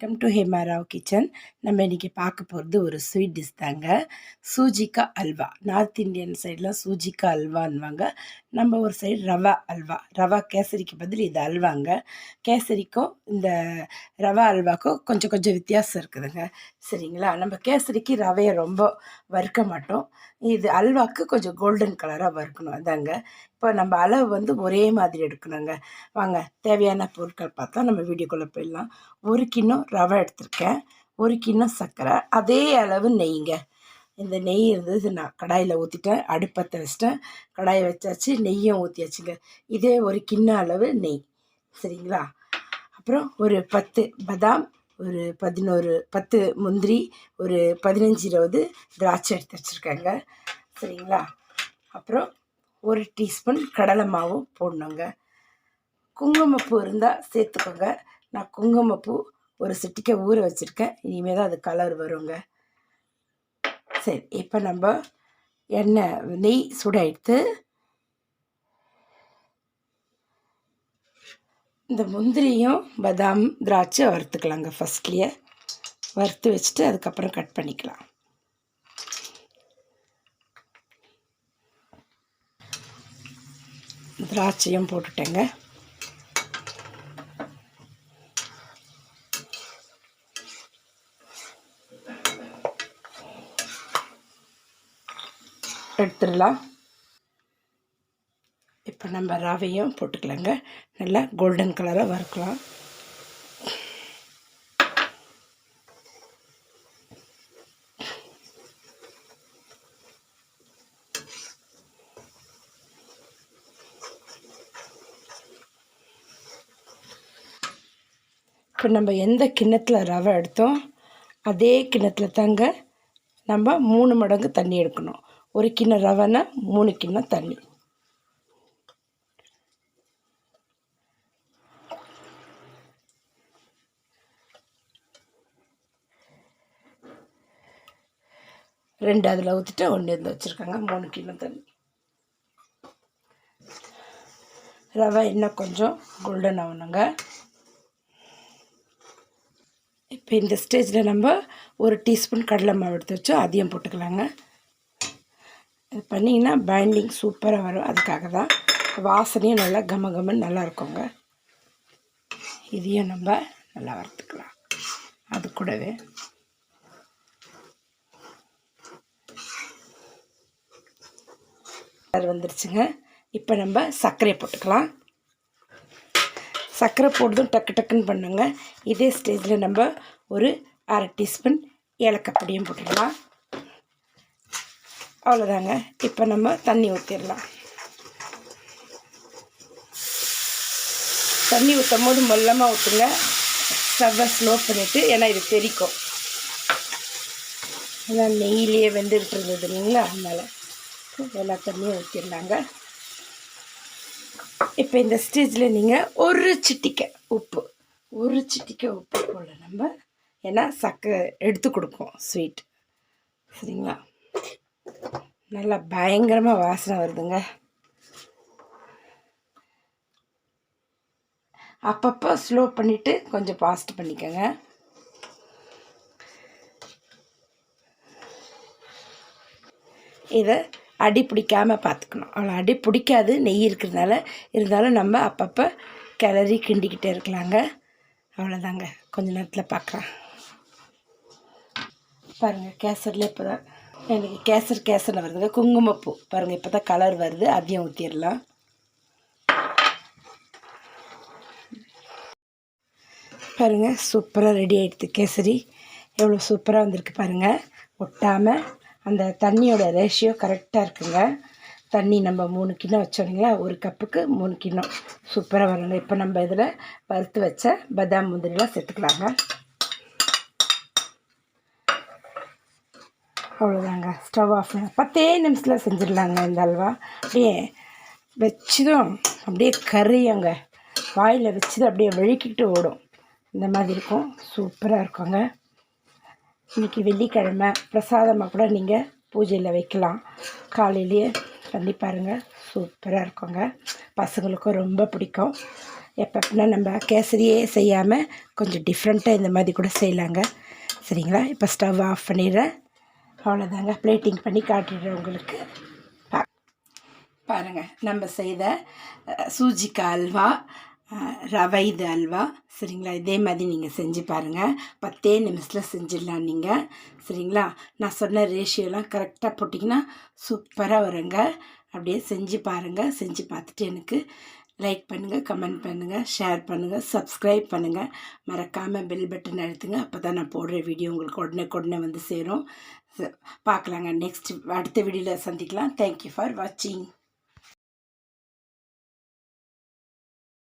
Welcome to Hema Rao kitchen நம்ம இன்றைக்கி பார்க்க போகிறது ஒரு ஸ்வீட் டிஷ் தாங்க. சூஜிக்கா அல்வா நார்த் இந்தியன் சைடில் சூஜிக்கா அல்வான்வாங்க நம்ம ஒரு சைடு ரவா அல்வா. ரவா கேசரிக்கு பதில் இது அல்வாங்க. கேசரிக்கும் இந்த ரவா அல்வாக்கோ கொஞ்சம் கொஞ்சம் வித்தியாசம் இருக்குதுங்க. சரிங்களா? நம்ம கேசரிக்கு ரவையை ரொம்ப வறுக்க மாட்டோம். இது அல்வாக்கு கொஞ்சம் கோல்டன் கலராக வறுக்கணும். அதாங்க. இப்போ நம்ம அளவு வந்து ஒரே மாதிரி எடுக்கணுங்க. வாங்க தேவையான பொருட்கள் பார்த்தா நம்ம வீடியோக்குள்ளே போயிடலாம். ஒரு கிண்ணம் ரவை எடுத்திருக்கேன். ஒரு கிண்ணம் சர்க்கரை. அதே அளவு நெய்ங்க. இந்த நெய் இருந்தது நான் கடாயில் ஊற்றிட்டேன் அடுப்பத்தை வச்சிட்டேன். கடாயை வச்சாச்சு. நெய்யும் ஊற்றியாச்சுங்க இதே ஒரு கிண்ண அளவு நெய். சரிங்களா? அப்புறம் ஒரு பத்து பதாம் ஒரு பதினோரு பத்து முந்திரி ஒரு பதினஞ்சு இருபது திராட்சை எடுத்து வச்சுருக்கேங்க. சரிங்களா? அப்புறம் ஒரு டீஸ்பூன் கடலை மாவும் போடணுங்க. குங்குமப்பூ இருந்தால் சேர்த்துக்கோங்க. நான் குங்குமப்பூ ஒரு சிட்டிக்கை ஊற வச்சுருக்கேன். இனிமேல் தான் அது கலர் வருங்க. சரி இப்போ நம்ம எண்ணெய் நெய் சுடாயிடுத்து இந்த முந்திரியும் பதாம் திராட்சை வறுத்துக்கலாங்க ஃபஸ்ட்லேயே வறுத்து வச்சுட்டு அதுக்கப்புறம் கட் பண்ணிக்கலாம். திராட்சையும் போட்டுட்டேங்க. எடுத்துடலாம். இப்போ நம்ம ரவையும் போட்டுக்கலாங்க. நல்லா கோல்டன் கலராக வறுக்கலாம். இப்போ நம்ம எந்த கிண்ணத்தில் ரவை எடுத்தோம் அதே கிண்ணத்தில் தாங்க நம்ம மூணு மடங்கு தண்ணி எடுக்கணும். ஒரு கிண்ணம் ரவைனா மூணு கிண்ணம் தண்ணி. ரெண்டு அதில் ஊற்றிட்டு ஒன்று இருந்து வச்சுருக்காங்க மூணு கிலோ தண்ணி. ரவை இன்னும் கொஞ்சம் கோல்டன் ஆகணுங்க இப்போ இந்த ஸ்டேஜில் நம்ம ஒரு டீஸ்பூன் கடலை மாவு எடுத்து வச்சோம் அதையும் போட்டுக்கலாங்க. இது பண்ணிங்கன்னா பைண்டிங் சூப்பராக வரும். அதுக்காக தான் வாசனையும் நல்லா கம கமன்னு நல்லா இருக்குங்க. இதையும் நம்ம நல்லா வறுத்துக்கலாம். அது கூடவே அது வந்துருச்சுங்க. இப்போ நம்ம சர்க்கரையை போட்டுக்கலாம். சர்க்கரை போடுறதும் டக்கு டக்குன்னு பண்ணுங்க. இதே ஸ்டேஜில் நம்ம ஒரு அரை டீஸ்பூன் ஏலக்காய் பொடியும் அவ்வளோதாங்க. இப்போ நம்ம தண்ணி ஊற்றிடலாம் தண்ணி ஊற்றும் போது மொல்லமாக ஊற்றுங்க ஸ்டவ்வை ஸ்லோ பண்ணிவிட்டு ஏன்னா இது தெரிக்கும். ஏன்னா நெய்யிலேயே வெந்துட்டு இருந்தது இல்லைங்களா அதனால் எல்லா தண்ணியும் ஊற்றிடலாங்க இப்போ இந்த ஸ்டேஜில் நீங்கள் ஒரு சிட்டிக்கை உப்பு ஒரு சிட்டிக்கை உப்பு போடல நம்ம ஏன்னா சக்கரை எடுத்து கொடுக்கும் ஸ்வீட். சரிங்களா? நல்லா பயங்கரமாக வாசனை வருதுங்க. அப்பப்போ ஸ்லோ பண்ணிவிட்டு கொஞ்சம் ஃபாஸ்ட் பண்ணிக்கோங்க. இதை அடி பிடிக்காமல் பார்த்துக்கணும் அவ்வளோ அடி பிடிக்காது நெய் இருக்கிறதுனால. இருந்தாலும் நம்ம அப்பப்போ கிளறி கிண்டிக்கிட்டே இருக்கலாங்க. அவ்வளோதாங்க கொஞ்ச நேரத்தில் பார்க்குறேன் பாருங்கள் கேசரில் இப்போ தான் எனக்கு கேசர் கேசரில் வருதுங்க குங்குமப்பூ. பாருங்கள் இப்போ தான் கலர் வருது. அதையும் ஊற்றிடலாம் பாருங்கள் சூப்பராக ரெடி ஆகிடுது கேசரி. எவ்வளோ சூப்பராக வந்திருக்கு பாருங்கள் ஒட்டாமல் அந்த தண்ணியோட ரேஷியோ கரெக்டாக இருக்குங்க. தண்ணி நம்ம மூணு கிண்ணம் வச்சோங்களா ஒரு கப்புக்கு மூணு கிண்ணம். சூப்பராக வரணும். இப்போ நம்ம இதில் வறுத்து வச்ச பதாம் முந்திரிலாம் சேர்த்துக்கலாங்க. அவ்வளோதாங்க ஸ்டவ் ஆஃப் பத்தே நிமிஷத்தில் செஞ்சிடலாங்க இந்த அல்வா. அப்படியே வச்சதும் அப்படியே கறியங்க. வாயில் வச்சது அப்படியே வழுக்கிட்டு ஓடும். இந்த மாதிரி இருக்கும். சூப்பராக இருக்குங்க. இன்றைக்கி வெள்ளிக்கிழமை. பிரசாதமாக கூட நீங்கள் பூஜையில் வைக்கலாம். காலையிலேயே பண்ணி பாருங்கள் சூப்பராக இருக்குங்க. பசங்களுக்கும் ரொம்ப பிடிக்கும். எப்பப்பனா நம்ம கேசரியே செய்யாமல் கொஞ்சம் டிஃப்ரெண்ட்டாக இந்த மாதிரி கூட செய்யலாங்க. சரிங்களா? இப்போ ஸ்டவ் ஆஃப் பண்ணிடுறேன். அவ்வளோதாங்க பிளேட்டிங் பண்ணி காட்டிடுறேன் உங்களுக்கு. பா பாருங்கள் நம்ம செய்த சூஜிக்கு சூஜிக்கா அல்வா ரவை இது அல்வா. சரிங்களா? இதே மாதிரி நீங்கள் செஞ்சு பாருங்கள் பத்தே நிமிஷத்தில் செஞ்சிடலாம் நீங்கள் சரிங்களா? நான் சொன்ன ரேஷியோலாம் கரெக்டாக போட்டிங்கன்னா சூப்பராக வருங்க. அப்படியே செஞ்சு பாருங்கள் செஞ்சு பார்த்துட்டு எனக்கு லைக் பண்ணுங்கள் கமெண்ட் பண்ணுங்கள் ஷேர் பண்ணுங்கள் சப்ஸ்கிரைப் பண்ணுங்கள் மறக்காமல் பெல் பட்டன் அழுத்துங்க. அப்போ தான் நான் போடுற வீடியோ உங்களுக்கு உடனே உடனே வந்து சேரும். ச- பார்க்கலாங்க. நெக்ஸ்ட் அடுத்த வீடியோவில் சந்திக்கலாம். தேங்க்யூ ஃபார் வாட்சிங்